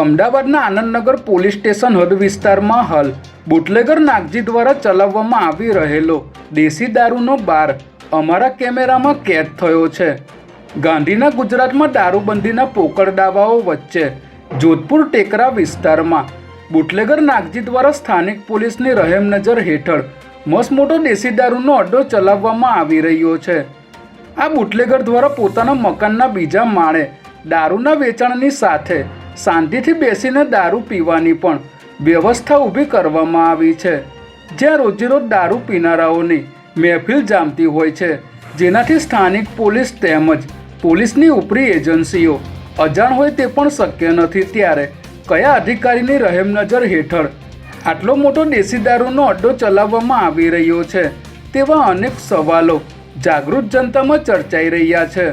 અમદાવાદના Anandnagar police station હદ વિસ્તારમાં હાલ બુટલેગર નાગજી દ્વારા ચલાવવામાં આવી રહેલો દેશી દારૂનો બાર અમારા કેમેરામાં કેદ થયો છે. ગાંધીના ગુજરાતમાં દારૂબંધીના પોકળ દાવાઓ વચ્ચે જોધપુર ટેકરા વિસ્તારમાં બુટલેગર નાગજી દ્વારા સ્થાનિક પોલીસની રહેમ નજર હેઠળ મસમોટો દેશી દારૂનો અડ્ડો ચલાવવામાં આવી રહ્યો છે. આ બુટલેગર દ્વારા પોતાના મકાનના બીજા માળે દારૂના વેચાણની સાથે શાંતિથી બેસીને દારૂ પીવાની પણ વ્યવસ્થા ઊભી કરવામાં આવી છે. જ્યાં રોજેરોજ દારૂ પીનારાઓની મહેફિલ જામતી હોય છે. જેનાથી સ્થાનિક પોલીસ તેમજ પોલીસની ઉપરી એજન્સીઓ અજાણ હોય તે પણ શક્ય નથી. ત્યારે કયા અધિકારીની રહેમ નજર હેઠળ આટલો મોટો દેશી દારૂનો અડ્ડો ચલાવવામાં આવી રહ્યો છે તેવા અનેક સવાલો જાગૃત જનતામાં ચર્ચાઈ રહ્યા છે.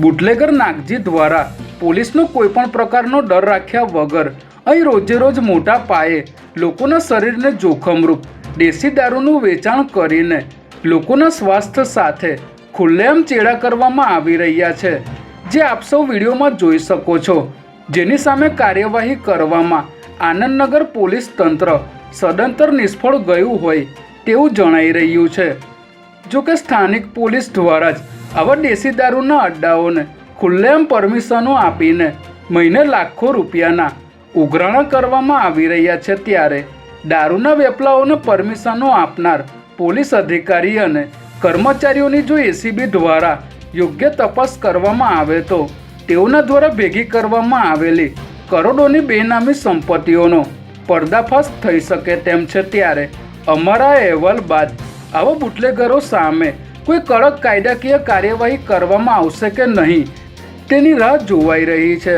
બુટલેગર નાગજી દ્વારા પોલીસનો કોઈપણ પ્રકારનો ડર રાખ્યા વગર અહીં રોજેરોજ મોટા પાયે લોકોના શરીરને જોખમરૂપ દેશી દારૂનું વેચાણ કરીને લોકોના સ્વાસ્થ્ય સાથે ખુલ્લેઆમ ચેડા કરવામાં આવી રહ્યા છે. જે આપ સૌ વિડીયોમાં જોઈ શકો છો. જેની સામે કાર્યવાહી કરવામાં આનંદનગર પોલીસ તંત્ર સદંતર નિષ્ફળ ગયું હોય તેવું જણાઈ રહ્યું છે. જો કે સ્થાનિક પોલીસ દ્વારા જ આવા દેશી દારૂના અડ્ડાઓને ખુલ્લેમ પરમિશનો આપીને મહિને લાખો રૂપિયાના ઉઘરાણા કરવામાં આવી રહ્યા છે ત્યારે દારૂના વેપલાઓને પરમિશનો આપનાર પોલીસ અધિકારી અને કર્મચારીઓની જો એસીબી દ્વારા યોગ્ય તપાસ કરવામાં આવે તો તેઓના દ્વારા ભેગી કરવામાં આવેલી કરોડોની બેનામી સંપત્તિઓનો પર્દાફાશ થઈ શકે તેમ છે ત્યારે અમારા અહેવાલ બાદ આવા બુટલેગરો સામે કોઈ કડક કાયદાકીય કાર્યવાહી કરવામાં આવશે કે નહીં તેની રાહ જોવાઈ રહી છે.